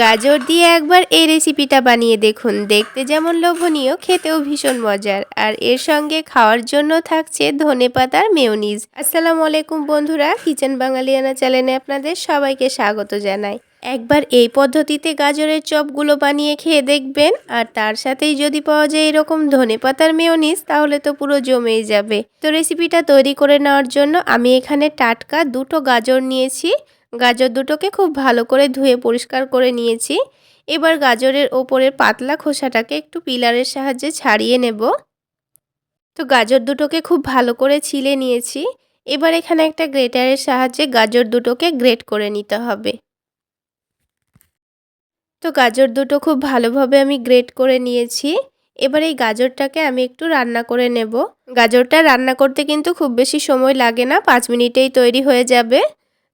গাজর দিয়ে একবার এই রেসিপিটা বানিয়ে দেখুন। দেখতে যেমন লোভনীয়, খেতেও ভীষণ মজার। আর এর সঙ্গে খাওয়ার জন্য থাকছে ধনে পাতার মেয়নিজ আসসালামু আলাইকুম বন্ধুরা কিচেন বাঙালিয়ানা চ্যানেলে আপনাদের সবাইকে স্বাগত জানাই। একবার এই পদ্ধতিতে গাজরের চপগুলো বানিয়ে খেয়ে দেখবেন। আর তার সাথেই যদি পাওয়া যায় এরকম ধনে পাতার মেয়নিজ তাহলে তো পুরো জমেই যাবে। তো রেসিপিটা তৈরি করে নেওয়ার জন্য আমি এখানে টাটকা দুটো গাজর নিয়েছি। গাজর দুটোকে খুব ভালো করে ধুয়ে পরিষ্কার করে নিয়েছি। এবার গাজরের ওপরের পাতলা খোসাটাকে একটু পিলারের সাহায্যে ছাড়িয়ে নেব। তো গাজর দুটোকে খুব ভালো করে ছিলে নিয়েছি। এবার এখানে একটা গ্রেটারের সাহায্যে গাজর দুটোকে গ্রেট করে নিতে হবে। তো গাজর দুটো খুব ভালোভাবে আমি গ্রেট করে নিয়েছি। এবার এই গাজরটাকে আমি একটু রান্না করে নেব। গাজরটা রান্না করতে কিন্তু খুব বেশি সময় লাগে না, পাঁচ মিনিটেই তৈরি হয়ে যাবে।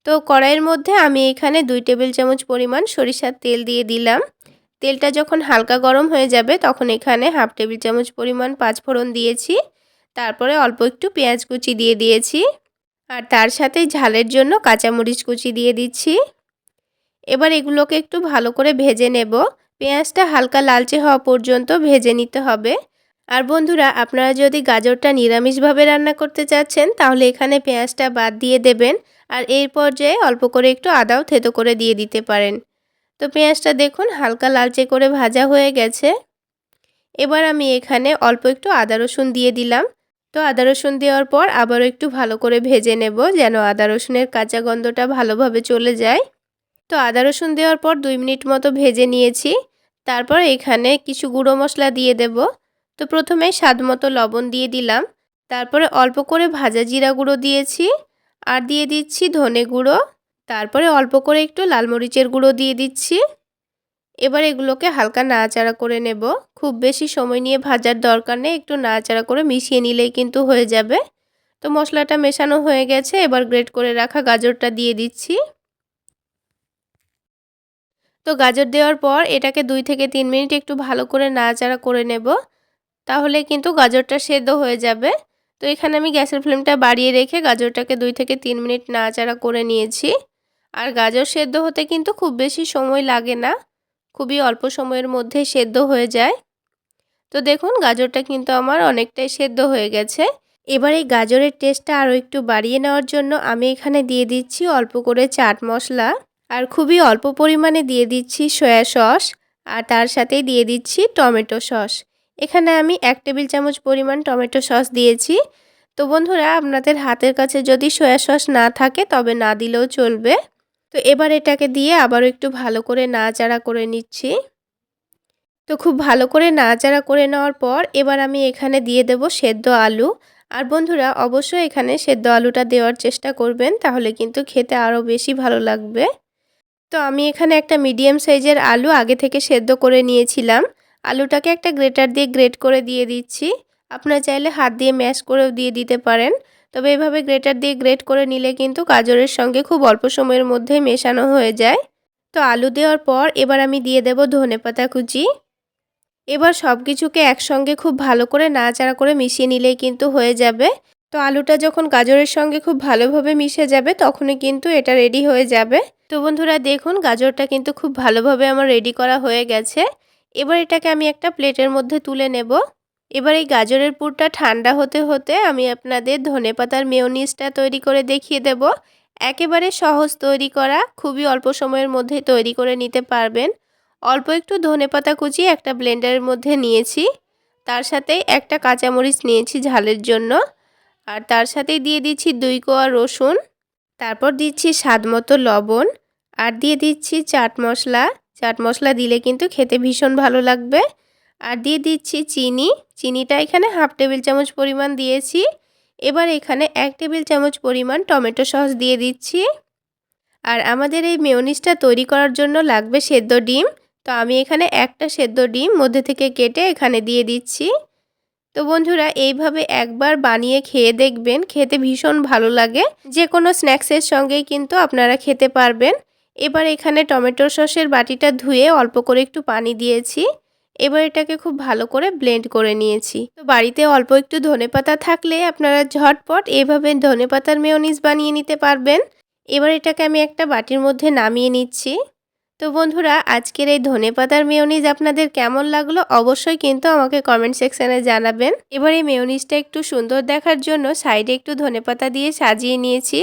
তো কড়াইয়ের মধ্যে আমি এখানে দুই টেবিল চামচ পরিমাণ সরিষার তেল দিয়ে দিলাম। তেলটা যখন হালকা গরম হয়ে যাবে তখন এখানে হাফ টেবিল চামচ পরিমাণ পাঁচফোড়ন দিয়েছি। তারপরে অল্প একটু পেঁয়াজ কুচি দিয়ে দিয়েছি। আর তার সাথেই ঝালের জন্য কাঁচামরিচ কুচি দিয়ে দিচ্ছি। এবার এগুলোকে একটু ভালো করে ভেজে নেব। পেঁয়াজটা হালকা লালচে হওয়া পর্যন্ত ভেজে নিতে হবে। আর বন্ধুরা, আপনারা যদি গাজরটা নিরামিষভাবে রান্না করতে চাচ্ছেন, তাহলে এখানে পেঁয়াজটা বাদ দিয়ে দেবেন আর এই পর্যায়ে অল্প করে একটু আদাও থেতো করে দিয়ে দিতে পারেন। তো পেঁয়াজটা দেখুন, হালকা লালচে করে ভাজা হয়ে গেছে। এবার আমি এখানে অল্প একটু আদা রসুন দিয়ে দিলাম। তো আদা রসুন দেওয়ার পর আবারও একটু ভালো করে ভেজে নেব, যেন আদা রসুনের কাঁচা গন্ধটা ভালোভাবে চলে যায়। তো আদা রসুন দেওয়ার পর দুই মিনিট মতো ভেজে নিয়েছি। তারপর এখানে কিছু গুঁড়ো মশলা দিয়ে দেব। তো প্রথমে স্বাদ মতো লবণ দিয়ে দিলাম। তারপরে অল্প করে ভাজা জিরা গুঁড়ো দিয়েছি আর দিয়ে দিচ্ছি ধনে গুঁড়ো। তারপরে অল্প করে একটু লাল মরিচের গুঁড়ো দিয়ে দিচ্ছি। এবার এগুলোকে হালকা নাড়াচাড়া করে নেব। খুব বেশি সময় নিয়ে ভাজার দরকার নেই। একটু নাড়াচাড়া করে মিশিয়ে নিলেই কিন্তু হয়ে যাবে। তো মশলাটা মেশানো হয়ে গেছে। এবার গ্রেট করে রাখা গাজরটা দিয়ে দিচ্ছি। তো গাজর দেওয়ার পর এটাকে দুই থেকে তিন মিনিট একটু ভালো করে নাড়াচাড়া করে নেব। তাহলে কিন্তু গাজরটা সেদ্ধ হয়ে যাবে। তো এখানে আমি গ্যাসের ফ্লেমটা বাড়িয়ে রেখে গাজরটাকে দুই থেকে তিন মিনিট নাড়াচাড়া করে নিয়েছি। আর গাজর সেদ্ধ হতে কিন্তু খুব বেশি সময় লাগে না, খুবই অল্প সময়ের মধ্যে সেদ্ধ হয়ে যায়। তো দেখুন, গাজরটা কিন্তু আমার অনেকটাই সেদ্ধ হয়ে গেছে। এবার এই গাজরের টেস্টটা আরও একটু বাড়িয়ে নেওয়ার জন্য আমি এখানে দিয়ে দিচ্ছি অল্প করে চাট মশলা। আর খুবই অল্প পরিমাণে দিয়ে দিচ্ছি সয়া সস। আর তার সাথেই দিয়ে দিচ্ছি টমেটো সস। এখানে আমি এক টেবিল চামচ পরিমাণ টমেটো সস দিয়েছি। তো বন্ধুরা, আপনাদের হাতের কাছে যদি সয়া সস না থাকে, তবে না দিলেও চলবে। তো এবার এটাকে দিয়ে আবারও একটু ভালো করে নাড়াচাড়া করে নিচ্ছি। তো খুব ভালো করে নাড়াচাড়া করে নেওয়ার পর এবার আমি এখানে দিয়ে দেব সেদ্ধ আলু। আর বন্ধুরা, অবশ্যই এখানে সেদ্ধ আলুটা দেওয়ার চেষ্টা করবেন, তাহলে কিন্তু খেতে আরও বেশি ভালো লাগবে। তো আমি এখানে একটা মিডিয়াম সাইজের আলু আগে থেকে সেদ্ধ করে নিয়েছিলাম। আলুটাকে একটা গ্রেটার দিয়ে গ্রেট করে দিয়ে দিচ্ছি। আপনারা চাইলে হাত দিয়ে ম্যাশ করেও দিয়ে দিতে পারেন। তবে এভাবে গ্রেটার দিয়ে গ্রেট করে নিলে কিন্তু গাজরের সঙ্গে খুব অল্প সময়ের মধ্যে মেশানো হয়ে যায়। তো আলু দেওয়ার পর এবার আমি দিয়ে দেব ধনে পাতা কুচি। এবার সব কিছুকে একসঙ্গে খুব ভালো করে নাড়াচাড়া করে মিশিয়ে নিলেই কিন্তু হয়ে যাবে। তো আলুটা যখন গাজরের সঙ্গে খুব ভালোভাবে মিশে যাবে, তখনই কিন্তু এটা রেডি হয়ে যাবে। তো বন্ধুরা, দেখুন, গাজরটা কিন্তু খুব ভালোভাবে আমার রেডি করা হয়ে গেছে। এবার এটাকে আমি একটা প্লেটের মধ্যে তুলে নেব। এবার এই গাজরের পুরটা ঠান্ডা হতে হতে আমি আপনাদের ধনে পাতার মেয়নিজটা তৈরি করে দেখিয়ে দেব। একেবারে সহজ তৈরি করা, খুবই অল্প সময়ের মধ্যে তৈরি করে নিতে পারবেন। অল্প একটু ধনে পাতা কুচি একটা ব্লেন্ডারের মধ্যে নিয়েছি। তার সাথে একটা কাঁচামরিচ নিয়েছি ঝালের জন্য। আর তার সাথেই দিয়ে দিচ্ছি দুই কোয়া রসুন। তারপর দিচ্ছি স্বাদ মতো লবণ। আর দিয়ে দিচ্ছি চাট মশলা। চাট মশলা দিলে কিন্তু খেতে ভীষণ ভালো লাগবে। আর দিয়ে দিচ্ছি চিনি। চিনিটা এখানে হাফ টেবিল চামচ পরিমাণ দিয়েছি। এবার এখানে এক টেবিল চামচ পরিমাণ টমেটো সস দিয়ে দিচ্ছি। আর আমাদের এই মেয়নিজটা তৈরি করার জন্য লাগবে সেদ্ধ ডিম। তো আমি এখানে একটা সেদ্ধ ডিম মধ্যে থেকে কেটে এখানে দিয়ে দিচ্ছি। তো বন্ধুরা, এইভাবে একবার বানিয়ে খেয়ে দেখবেন, খেতে ভীষণ ভালো লাগে। যে কোনো স্ন্যাক্সের সঙ্গেই কিন্তু আপনারা খেতে পারবেন। এবার এখানে টমেটো সসের বাটিটা ধুয়ে অল্প করে একটু পানি দিয়েছি। এবার এটাকে খুব ভালো করে ব্লেন্ড করে নিয়েছি। তো বাড়িতে অল্প একটু ধনে পাতা থাকলে আপনারা ঝটপট এভাবে ধনে পাতার মেয়নিজ বানিয়ে নিতে পারবেন। এবার এটাকে আমি একটা বাটির মধ্যে নামিয়ে নিচ্ছি। তো বন্ধুরা, আজকের এই ধনেপাতার মেয়নিজ আপনাদের কেমন লাগল অবশ্যই কিন্তু আমাকে কমেন্ট সেকশানে জানাবেন। এবার এই মেয়নিজটা একটু সুন্দর দেখার জন্য সাইডে একটু ধনেপাতা দিয়ে সাজিয়ে নিয়েছি।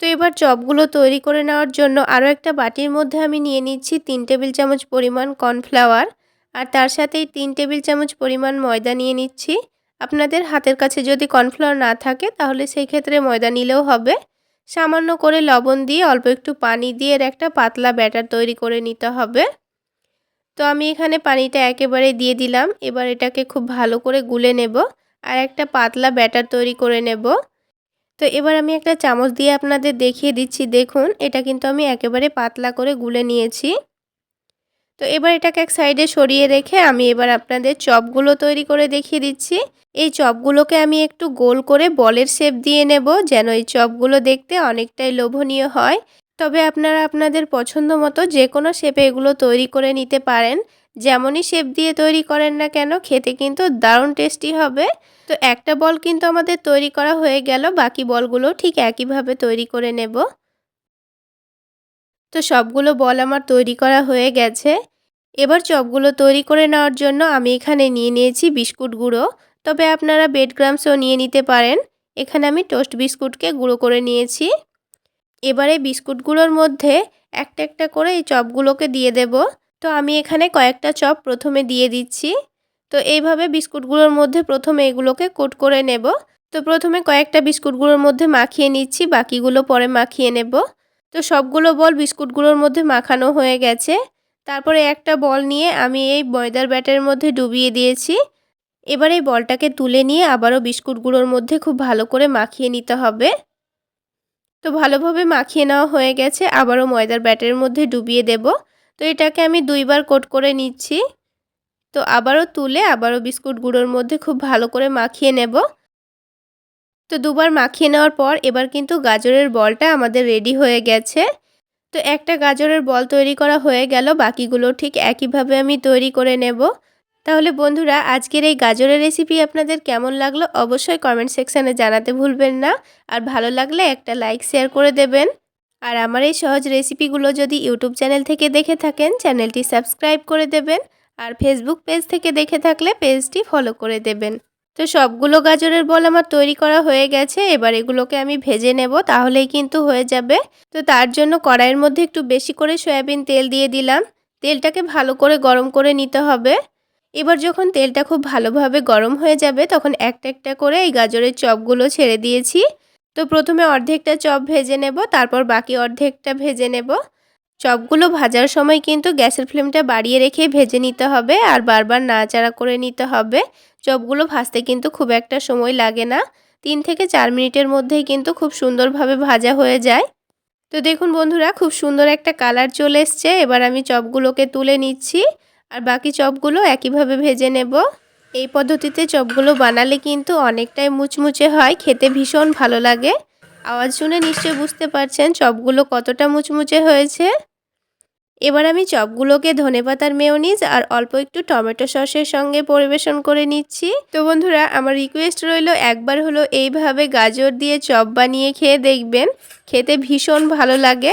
তো এবার চপগুলো তৈরি করে নেওয়ার জন্য আরও একটা বাটির মধ্যে আমি নিয়ে নিচ্ছি তিন টেবিল চামচ পরিমাণ কর্নফ্লাওয়ার। আর তার সাথেই তিন টেবিল চামচ পরিমাণ ময়দা নিয়ে নিচ্ছি। আপনাদের হাতের কাছে যদি কর্নফ্লাওয়ার না থাকে, তাহলে সেই ক্ষেত্রে ময়দা নিলেও হবে। সামান্য করে লবণ দিয়ে অল্প একটু পানি দিয়ে এর একটা পাতলা ব্যাটার তৈরি করে নিতে হবে। তো আমি এখানে পানিটা একেবারে দিয়ে দিলাম। এবার এটাকে খুব ভালো করে গুলে নেব আর একটা পাতলা ব্যাটার তৈরি করে নেব। তো এবার আমি একটা চামচ দিয়ে আপনাদের দেখিয়ে দিচ্ছি। দেখুন, এটা কিন্তু আমি একেবারে পাতলা করে গুলে নিয়েছি। তো এবার এটাকে এক সাইডে সরিয়ে রেখে আমি এবার আপনাদের চপগুলো তৈরি করে দেখিয়ে দিচ্ছি। এই চপগুলোকে আমি একটু গোল করে বলের শেপ দিয়ে নেব যেন এই চপগুলো দেখতে অনেকটাই লোভনীয় হয়। তবে আপনারা আপনাদের পছন্দ মতো যে কোনো শেপে এগুলো তৈরি করে নিতে পারেন। যেমনই শেপ দিয়ে তৈরি করেন না কেন, খেতে কিন্তু দারুণ টেস্টি হবে। তো একটা বল কিন্তু আমাদের তৈরি করা হয়ে গেল, বাকি বলগুলো ঠিক একইভাবে তৈরি করে নেব। তো সবগুলো বল আমার তৈরি করা হয়ে গেছে। এবার চপগুলো তৈরি করে নেওয়ার জন্য আমি এখানে নিয়ে নিয়েছি বিস্কুট গুঁড়ো। তবে আপনারা বেড গ্রামসও নিয়ে নিতে পারেন। এখানে আমি টোস্ট বিস্কুটকে গুঁড়ো করে নিয়েছি। এবারে বিস্কুটগুলোর মধ্যে একটা একটা করে এই চপগুলোকে দিয়ে দেব। তো আমি এখানে কয়েকটা চপ প্রথমে দিয়ে দিচ্ছি। তো এইভাবে বিস্কুটগুলোর মধ্যে প্রথমে এগুলোকে কোট করে নেব। তো প্রথমে কয়েকটা বিস্কুটগুলোর মধ্যে মাখিয়ে নিচ্ছি, বাকিগুলো পরে মাখিয়ে নেব। তো সবগুলো বল বিস্কুটগুলোর মধ্যে মাখানো হয়ে গেছে। তারপরে একটা বল নিয়ে আমি এই ময়দার ব্যাটের মধ্যে ডুবিয়ে দিয়েছি। এবার এই বলটাকে তুলে নিয়ে আবারও বিস্কুটগুলোর মধ্যে খুব ভালো করে মাখিয়ে নিতে হবে। তো ভালোভাবে মাখিয়ে নেওয়া হয়ে গেছে, আবারও ময়দার ব্যাটের মধ্যে ডুবিয়ে দেব। তো এটাকে আমি দুইবার কোট করে নিচ্ছি। তো আবারও তুলে আবারও বিস্কুট গুঁড়োর মধ্যে খুব ভালো করে মাখিয়ে নেব। তো দুবার মাখিয়ে নেওয়ার পর এবার কিন্তু গাজরের বলটা আমাদের রেডি হয়ে গেছে। তো একটা গাজরের বল তৈরি করা হয়ে গেল, বাকিগুলো ঠিক একইভাবে আমি তৈরি করে নেব। তাহলে বন্ধুরা, আজকের এই গাজরের রেসিপি আপনাদের কেমন লাগল অবশ্যই কমেন্ট সেকশানে জানাতে ভুলবেন না। আর ভালো লাগলে একটা লাইক শেয়ার করে দেবেন। আর আমার এই সহজ রেসিপিগুলো যদি ইউটিউব চ্যানেল থেকে দেখে থাকেন, চ্যানেলটি সাবস্ক্রাইব করে দেবেন আর ফেসবুক পেজ থেকে দেখে থাকলে পেজটি ফলো করে দেবেন। তো সবগুলো গাজরের বল আমার তৈরি করা হয়ে গেছে, এবার এগুলোকে আমি ভেজে নেব, তাহলেই কিন্তু হয়ে যাবে। তো তার জন্য কড়াইয়ের মধ্যে একটু বেশি করে সয়াবিন তেল দিয়ে দিলাম। তেলটাকে ভালো করে গরম করে নিতে হবে। এবার যখন তেলটা খুব ভালোভাবে গরম হয়ে যাবে, তখন একটা একটা করে এই গাজরের চপগুলো ছেড়ে দিয়েছি। তো প্রথমে অর্ধেকটা চপ ভেজে নেব, তারপর বাকি অর্ধেকটা ভেজে নেব। চপগুলো ভাজার সময় কিন্তু গ্যাসের ফ্লেমটা বাড়িয়ে রেখে ভেজে নিতে হবে আর বারবার নাড়াচাড়া করে নিতে হবে। চপগুলো ভাজতে কিন্তু খুব একটা সময় লাগে না। তিন থেকে চার মিনিটের মধ্যেই কিন্তু খুব সুন্দরভাবে ভাজা হয়ে যায়। তো দেখুন বন্ধুরা, খুব সুন্দর একটা কালার চলে এসছে। এবার আমি চপগুলোকে তুলে নিচ্ছি আর বাকি চপগুলো একইভাবে ভেজে নেব। এই পদ্ধতিতে চপগুলো বানালে কিন্তু অনেকটাই মুচমুচে হয়, খেতে ভীষণ ভালো লাগে। আওয়াজ শুনে নিশ্চয়ই বুঝতে পারছেন চপগুলো কতটা মুচমুচে হয়েছে। এবার আমি চপগুলোকে ধনেপাতার মেয়নিজ আর অল্প একটু টমেটো সসের সঙ্গে পরিবেশন করে নিচ্ছি। তো বন্ধুরা, আমার রিকোয়েস্ট রইল একবার হলো এইভাবে গাজর দিয়ে চপ বানিয়ে খেয়ে দেখবেন, খেতে ভীষণ ভালো লাগে।